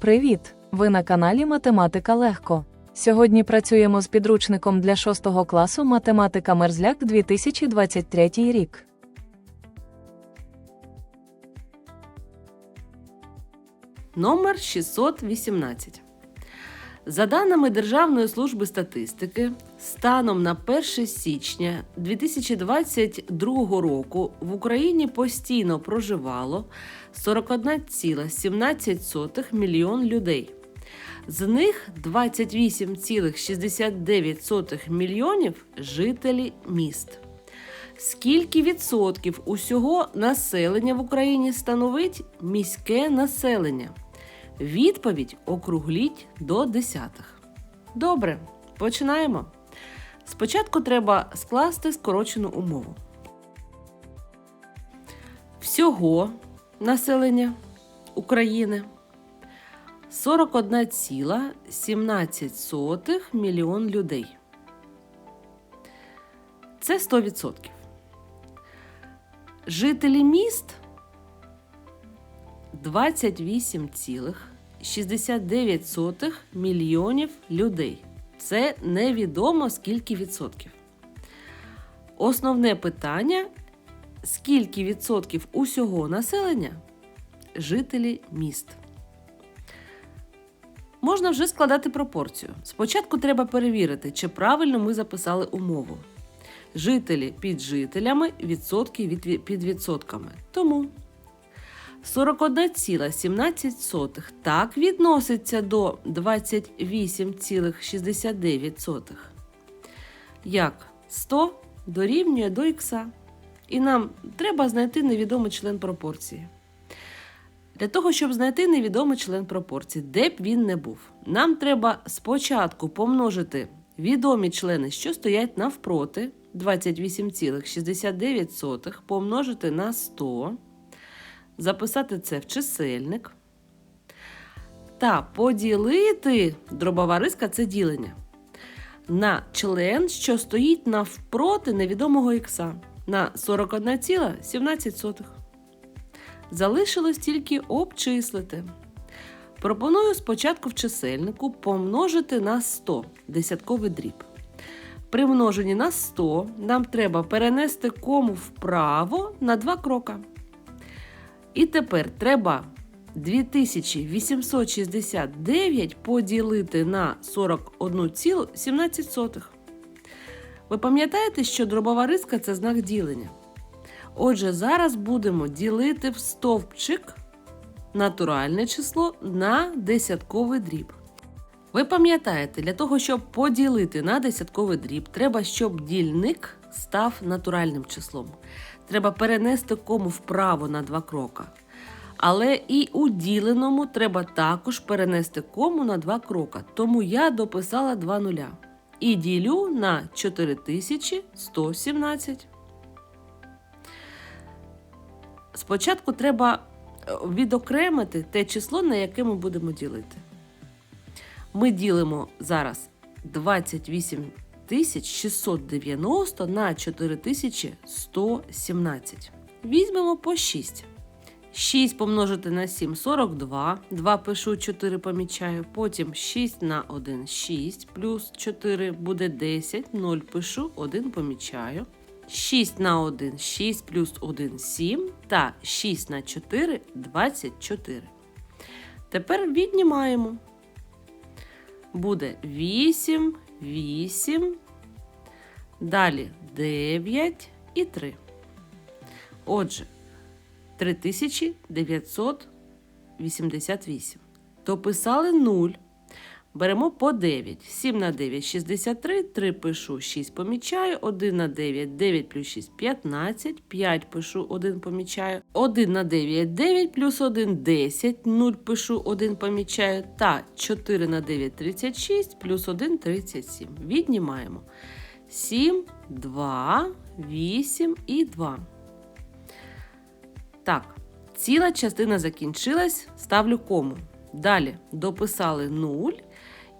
Привіт! Ви на каналі Математика Легко. Сьогодні працюємо з підручником для 6 класу Математика Мерзляк 2023 рік. Номер 618. За даними Державної служби статистики, станом на 1 січня 2022 року в Україні постійно проживало 41,17 мільйон людей. З них 28,69 мільйонів жителі міст. Скільки відсотків усього населення в Україні становить міське населення? Відповідь округліть до десятих. Добре, починаємо. Спочатку треба скласти скорочену умову. Всього населення України 41,17 мільйон людей. Це 100%. Жителі міст 28,69 мільйонів людей. Це невідомо скільки відсотків. Основне питання: скільки відсотків усього населення жителі міст. Можна вже складати пропорцію. Спочатку треба перевірити, чи правильно ми записали умову. Жителі під жителями, відсотки від під відсотками. Тому 41,17 так відноситься до 28,69. Як 100 дорівнює до х. І нам треба знайти невідомий член пропорції. Для того, щоб знайти невідомий член пропорції, де б він не був, нам треба спочатку помножити відомі члени, що стоять навпроти 28,69 помножити на 100, записати це в чисельник та поділити дробова риска це ділення на член, що стоїть навпроти невідомого х на 41,17. Залишилось тільки обчислити. Пропоную спочатку в чисельнику помножити на 100 десятковий дріб. При множенні на 100 нам треба перенести кому вправо на два крока. І тепер треба 2869 поділити на 41,17. Ви пам'ятаєте, що дробова риска це знак ділення? Отже, зараз будемо ділити в стовпчик натуральне число на десятковий дріб. Ви пам'ятаєте, для того, щоб поділити на десятковий дріб, треба, щоб дільник став натуральним числом. Треба перенести кому вправо на два крока. Але і у діленому треба також перенести кому на два крока. Тому я дописала два нуля. І ділю на 4117. Спочатку треба е, відокремити те число, на яке ми будемо ділити. Ми ділимо зараз 28 690 на 4117. Візьмемо по 6. 6 помножити на 7 42. 2 пишу, 4 помічаю. Потім 6 на 1 6, плюс 4 буде 10, 0 пишу, 1 помічаю. 6 на 1 6 плюс 1 7 та 6 на 4 24. Тепер віднімаємо. Буде 8, 8, далі 9 і 3. Отже, 3988. Дописали 0. Беремо по 9. 7 на 9 63, 3 пишу, 6 помічаю, 1 на 9, 9 плюс 6 15, 5 пишу, 1 помічаю, 1 на 9 9 плюс 1 10, 0 пишу, 1 помічаю, та 4 на 9 36, плюс 1 37. Віднімаємо 7, 2, 8 і 2. Так, ціла частина закінчилась, ставлю кому. Далі дописали 0.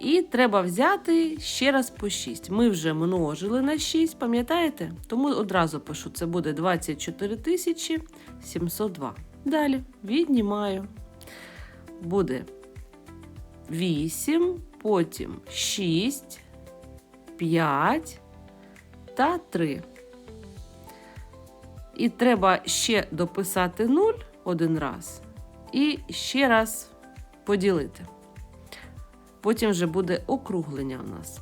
І треба взяти ще раз по 6. Ми вже множили на 6, пам'ятаєте? Тому одразу пишу: це буде 24 702. Далі віднімаю. Буде 8, потім 6, 5 та 3. І треба ще дописати 0 один раз і ще раз поділити. Потім вже буде округлення у нас.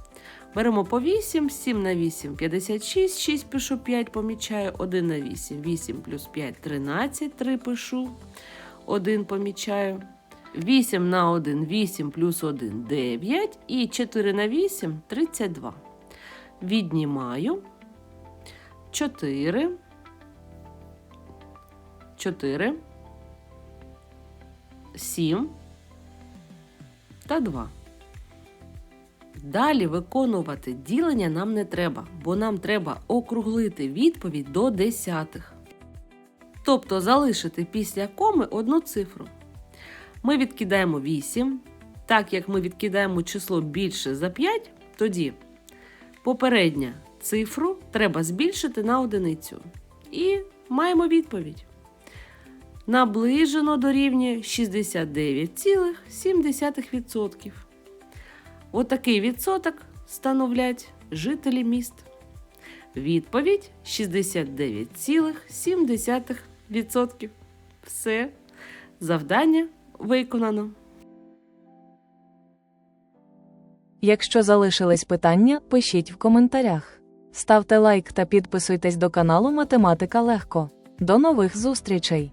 Беремо по 8, 7 на 8 56, 6 пишу 5, помічаю, 1 на 8, 8 плюс 5 13, 3 пишу, 1 помічаю. 8 на 1, 8 плюс 1 9 і 4 на 8 32. Віднімаю 4, 4, 7 та 2. Далі виконувати ділення нам не треба, бо нам треба округлити відповідь до десятих. Тобто залишити після коми одну цифру. Ми відкидаємо 8. Так як ми відкидаємо число більше за 5, тоді попередня цифру треба збільшити на одиницю. І маємо відповідь. Наближено дорівнює 69,7%. Отакий відсоток становлять жителі міст. Відповідь 69,7%. Все. Завдання виконано. Якщо залишились питання, пишіть в коментарях. Ставте лайк та підписуйтесь до каналу Математика Легко. До нових зустрічей!